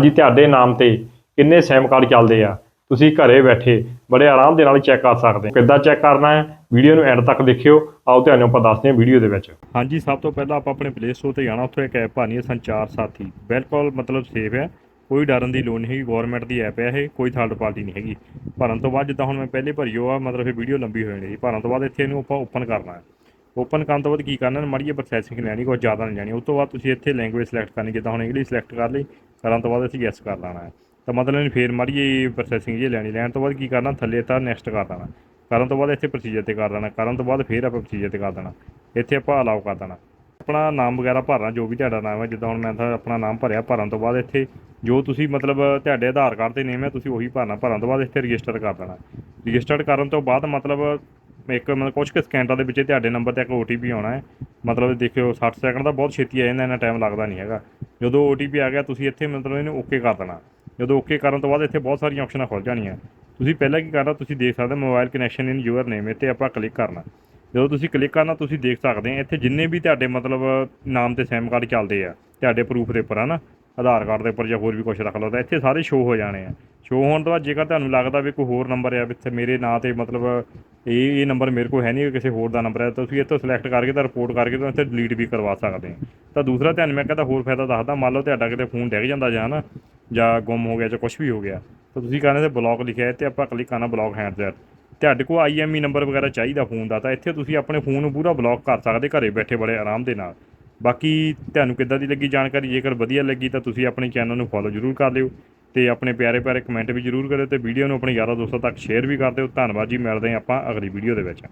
ਜੀ, ਤੁਹਾਡੇ ਨਾਮ ਤੇ ਕਿੰਨੇ ਸੈਮ ਕਾਰਡ ਚੱਲਦੇ ਆ? ਤੁਸੀਂ ਘਰੇ ਬੈਠੇ ਬੜੇ ਆਰਾਮ ਦੇ ਨਾਲ ਚੈੱਕ ਕਰ ਸਕਦੇ ਹੋ। ਕਿੱਦਾਂ ਚੈੱਕ ਕਰਨਾ ਹੈ? ਵੀਡੀਓ ਨੂੰ ਐਂਡ ਤੱਕ ਦੇਖਿਓ। ਆਓ ਤੁਹਾਨੂੰ ਆਪਾਂ ਦੱਸਦੇ ਹਾਂ ਵੀਡੀਓ ਦੇ ਵਿੱਚ। ਹਾਂਜੀ, ਸਭ ਤੋਂ ਪਹਿਲਾਂ ਆਪਾਂ ਆਪਣੇ ਪਲੇ ਸਟੋਰ ਤੇ ਜਾਣਾ। ਉੱਥੇ ਇੱਕ ਐਪ ਆਣੀ ਹੈ ਸੰਚਾਰ ਸਾਥੀ। ਬਿਲਕੁਲ ਮਤਲਬ ਸੇਫ ਹੈ। ਕੋਈ ਡਰਨ ਦੀ ਲੋੜ ਨਹੀਂ ਹੈਗੀ। ਗਵਰਨਮੈਂਟ ਦੀ ਐਪ ਹੈ ਇਹ। ਕੋਈ ਥਰਡ ਪਾਰਟੀ ਨਹੀਂ ਹੈਗੀ। ਭਰਨ ਤੋਂ ਬਾਅਦ ਜਿੱਦਾਂ ਹੁਣ ਮੈਂ ਪਹਿਲੇ ਭਰੀਓ ਆ, ਮਤਲਬ ਇਹ ਵੀਡੀਓ ਲੰਬੀ ਹੋ ਜਾਣੀ। ਭਰਨ ਤੋਂ ਬਾਅਦ ਇੱਥੇ ਇਹਨੂੰ ਆਪਾਂ ਓਪਨ ਕਰਨਾ ਹੈ। ਓਪਨ ਕਰਨ ਤੋਂ ਬਾਅਦ ਕੀ ਕਰਨਾ ਮਾੜੀ ਪ੍ਰੋਸੈਸਿੰਗ ਲੈਣੀ ਕੋਈ ਜ਼ਿਆਦਾ ਨਹੀਂ ਲੈਣੀ। ਉਸ ਤੋਂ ਬਾਅਦ ਤੁਸੀਂ ਇੱਥੇ ਲੈਂਗੁਏਜ ਸਿਲੈਕਟ ਕਰਨੀ। ਜਿੱਦਾਂ ਹੁਣ ਇੰਗਲਿਸ਼ ਸਿਲੈਕਟ ਕਰ ਲਈ ਕਰਨ ਤੋਂ ਬਾਅਦ ਅਸੀਂ ਯੈਸ ਕਰ ਲੈਣਾ ਹੈ। ਤਾਂ ਮਤਲਬ ਇਹਨੂੰ ਫੇਰ ਮਾੜੀ ਜਿਹੀ ਪ੍ਰੋਸੈਸਿੰਗ ਜੇ ਲੈਣੀ। ਲੈਣ ਤੋਂ ਬਾਅਦ ਕੀ ਕਰਨਾ, ਥੱਲੇ ਤਾਂ ਨੈਕਸਟ ਕਰ ਦੇਣਾ। ਕਰਨ ਤੋਂ ਬਾਅਦ ਇੱਥੇ ਪ੍ਰੋਸੀਜਰ ਤੇ ਕਰ ਦੇਣਾ। ਕਰਨ ਤੋਂ ਬਾਅਦ ਫੇਰ ਆਪਾਂ ਪ੍ਰੋਸੀਜਰ ਤੇ ਕਰ ਦੇਣਾ। ਇੱਥੇ ਆਪਾਂ ਅਲਾਉ ਕਰ ਦੇਣਾ। ਆਪਣਾ ਨਾਮ ਵਗੈਰਾ ਭਰਨਾ, ਜੋ ਵੀ ਤੁਹਾਡਾ ਨਾਮ ਹੈ, ਜਿੱਦਾਂ ਹੁਣ ਮੈਂ ਤਾਂ ਆਪਣਾ ਨਾਮ ਭਰਿਆ, ਭਰਨ ਤੋਂ ਬਾਅਦ ਇੱਥੇ ਜੋ ਤੁਸੀਂ ਮਤਲਬ ਤੁਹਾਡੇ ਆਧਾਰ ਕਾਰਡ ਤੇ ਨੇਮ ਹੈ, ਤੁਸੀਂ ਉਹੀ ਭਰਨਾ। ਭਰਨ ਤੋਂ ਬਾਅਦ ਇੱਥੇ ਰਜਿਸਟਰ ਕਰ ਦੇਣਾ। ਰਜਿਸਟਰਡ ਕਰਨ ਤੋਂ ਬਾਅਦ ਮਤਲਬ ਇੱਕ ਮਤਲਬ ਕੁਝ ਕੁ ਸਕਿੰਟਾਂ ਦੇ ਵਿੱਚ ਤੁਹਾਡੇ ਨੰਬਰ ਤੇ ਇੱਕ OTP ਆਉਣਾ ਹੈ। ਮਤਲਬ ਦੇਖਿਓ 60 ਸੈਕਿੰਡ ਦਾ ਬਹੁਤ ਛੇਤੀ ਆ ਜਾਂਦਾ, ਇੰਨਾ ਟਾਈਮ ਲੱਗਦਾ ਨਹੀਂ ਹੈਗਾ। ਜਦੋਂ OTP ਆ ਗਿਆ, ਤੁਸੀਂ ਇੱਥੇ ਮਤਲਬ ਇਹਨੂੰ ਓਕੇ ਕਰ ਦੇਣਾ। ਜਦੋਂ ਓਕੇ ਕਰਨ ਤੋਂ ਬਾਅਦ ਇੱਥੇ ਬਹੁਤ ਸਾਰੀਆਂ ਆਪਸ਼ਨਾਂ ਖੁੱਲ ਜਾਣੀਆਂ। ਤੁਸੀਂ ਪਹਿਲਾਂ ਕੀ ਕਰਨਾ, ਤੁਸੀਂ ਦੇਖ ਸਕਦੇ mobile connection in your name ਇੱਥੇ ਆਪਾਂ ਕਲਿੱਕ ਕਰਨਾ। ਜਦੋਂ ਤੁਸੀਂ ਕਲਿੱਕ ਕਰਨਾ, ਤੁਸੀਂ ਦੇਖ ਸਕਦੇ ਆ ਇੱਥੇ ਜਿੰਨੇ ਵੀ ਤੁਹਾਡੇ ਮਤਲਬ ਨਾਮ ਤੇ ਸੈਮ ਕਾਰਡ ਚੱਲਦੇ ਆ, ਤੁਹਾਡੇ ਪ੍ਰੂਫ ਦੇ ਉੱਪਰ, ਹਨਾ? ਆਧਾਰ ਕਾਰਡ ਦੇ ਉੱਪਰ ਜਾਂ ਹੋਰ ਵੀ ਕੁਝ ਰੱਖ ਲਓ ਤਾਂ ਇੱਥੇ ਸਾਰੇ ਸ਼ੋਅ ਹੋ ਜਾਣੇ ਆ। ਸ਼ੋਅ ਹੋਣ ਤੋਂ ਬਾਅਦ ਜੇਕਰ ਤੁਹਾਨੂੰ ਲੱਗਦਾ ਵੀ ਕੋਈ ਹੋਰ ਨੰਬਰ ਆ ਇੱਥੇ ਮੇਰੇ ਨਾਂ ਤੇ ਮਤਲਬ ਇਹ ਇਹ ਨੰਬਰ ਮੇਰੇ ਕੋਲ ਹੈ ਨਹੀਂ ਕਿਸੇ ਹੋਰ ਦਾ ਨੰਬਰ ਹੈ, ਤਾਂ ਤੁਸੀਂ ਇੱਥੋਂ ਸਿਲੈਕਟ ਕਰਕੇ ਤਾਂ ਰਿਪੋਰਟ ਕਰਕੇ ਤਾਂ ਇੱਥੇ ਡਿਲੀਟ ਵੀ ਕਰਵਾ ਸਕਦੇ ਆ ਤਾਂ ਦੂਸਰਾ ਤੁਹਾਨੂੰ ਮੈਂ ਕਹਿੰਦਾ ਹੋਰ ਫਾਇਦਾ ਦੱਸਦਾ, ਮੰਨ ਲਓ ਤੁਹਾਡਾ ਕਿਤੇ ਫੋਨ ਡਿੱਗ ਜਾਂਦਾ ਜਾਂ ਨਾ, ਜਾਂ ਗੁੰਮ ਹੋ ਗਿਆ ਜਾਂ ਕੁਝ ਵੀ ਹੋ ਗਿਆ, ਤਾਂ ਤੁਸੀਂ ਕਹਿੰਦੇ ਤੇ ਬਲੌਕ ਲਿਖਿਆ ਹੈ ਤੇ ਆਪਾਂ ਕਲਿੱਕ ਕਰਨਾ ਬਲੌਕ ਹੈਂਡਸੈਟ ਤੁਹਾਡੇ ਕੋਲ ਆਈਐਮਈ ਨੰਬਰ ਵਗੈਰਾ ਚਾਹੀਦਾ ਫੋਨ ਦਾ, ਤਾਂ ਇੱਥੇ ਤੁਸੀਂ ਆਪਣੇ ਫੋਨ ਨੂੰ ਪੂਰਾ ਬਲੌਕ ਕਰ ਸਕਦੇ, ਘਰੇ ਬੈਠੇ ਬੜੇ ਆਰਾਮ ਦੇ ਨਾਲ। ਬਾਕੀ ਤੁਹਾਨੂੰ ਕਿੱਦਾਂ ਦੀ ਲੱਗੀ ਜਾਣਕਾਰੀ, ਜੇਕਰ ਵਧੀਆ ਲੱਗੀ ਤਾਂ ਤੁਸੀਂ ਆਪਣੇ ਚੈਨਲ ਨੂੰ ਫੋਲੋ ਜ਼ਰੂਰ ਕਰ ਲਿਓ। ਤੇ ਆਪਣੇ ਪਿਆਰੇ ਪਿਆਰੇ ਕਮੈਂਟ ਵੀ ਜ਼ਰੂਰ ਕਰਿਓ ਤੇ ਵੀਡੀਓ ਨੂੰ ਆਪਣੇ ਯਾਰਾਂ ਦੋਸਤਾਂ ਤੱਕ ਸ਼ੇਅਰ ਵੀ ਕਰ ਦਿਓ। ਧੰਨਵਾਦ ਜੀ, ਮਿਲਦੇ ਹਾਂ ਆਪਾਂ ਅਗਲੀ ਵੀਡੀਓ ਦੇ ਵਿੱਚ।